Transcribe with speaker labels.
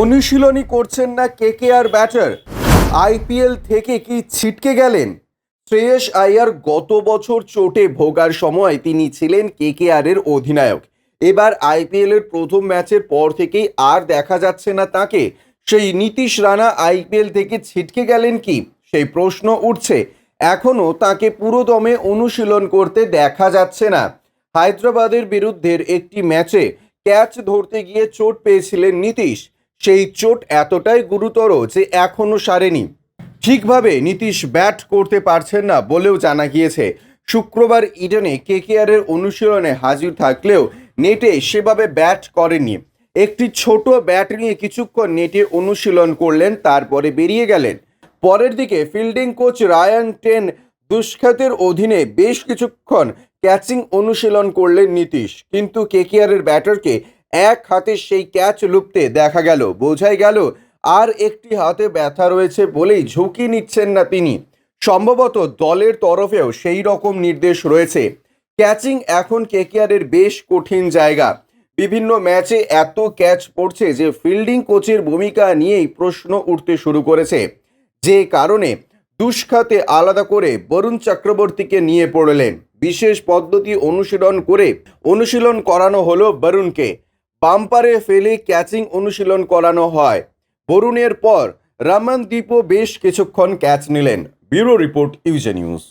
Speaker 1: অনুশীলনী করছেন না কে কে আর ব্যাটার। আইপিএল থেকে কি ছিটকে গেলেন? শ্রেয়স আয়ার গত বছর চোটে ভোগার সময় তিনি ছিলেন কে কে আর এর অধিনায়ক। এবার আইপিএল এর প্রথম ম্যাচের পর থেকেই আর দেখা যাচ্ছে না তাকে। সেই নীতিশ রানা আইপিএল থেকে ছিটকে গেলেন কি? সেই প্রশ্ন উঠছে। এখনও তাকে পুরোদমে অনুশীলন করতে দেখা যাচ্ছে না। হায়দ্রাবাদের বিরুদ্ধের একটি ম্যাচে ক্যাচ ধরতে গিয়ে চোট পেয়েছিলেন নীতিশ। সেই চোট এতটাই গুরুতর যে এখনও সারেনি। ঠিকভাবে নীতিশ ব্যাট করতে পারছেন না বলেও জানা গিয়েছে। শুক্রবার ইডেনে কেকেআরের অনুশীলনে হাজির থাকলেও নেটে সেভাবে ব্যাট করেনি একটি ছোট ব্যাট নিয়ে কিছুক্ষণ নেটে অনুশীলন করলেন, তারপরে বেরিয়ে গেলেন। পরের দিকে ফিল্ডিং কোচ রায়ান টেন দুষ্খ্যাতের অধীনে বেশ কিছুক্ষণ ক্যাচিং অনুশীলন করলেন নীতিশ। কিন্তু কেকেআরের ব্যাটারকে এক হাতে সেই ক্যাচ লুপতে দেখা গেল, বোঝাই গেল, আর একটি হাতে ব্যথা রয়েছে বলেই ঝুঁকি নিচ্ছেন না তিনি। সম্ভবত দলের তরফেও সেই রকম নির্দেশ রয়েছে। ক্যাচিং এখন কেকেআরের বেশ কঠিন জায়গা। বিভিন্ন ম্যাচে এত ক্যাচ পড়ছে যে ফিল্ডিং কোচের ভূমিকা নিয়েই প্রশ্ন উঠতে শুরু করেছে। যে কারণে দুষ্খাতে আলাদা করে বরুণ চক্রবর্তীকে নিয়ে পড়লেন। বিশেষ পদ্ধতি অনুশীলন করে অনুশীলন করানো হলো বরুণকে। বাম্পারে ফেলে ক্যাচিং অনুশীলন করানো হয়। বরুণের পর রমনদীপও বেশ কিছুক্ষণ ক্যাচ নিলেন। ব্যুরো রিপোর্ট ইউজে নিউজ।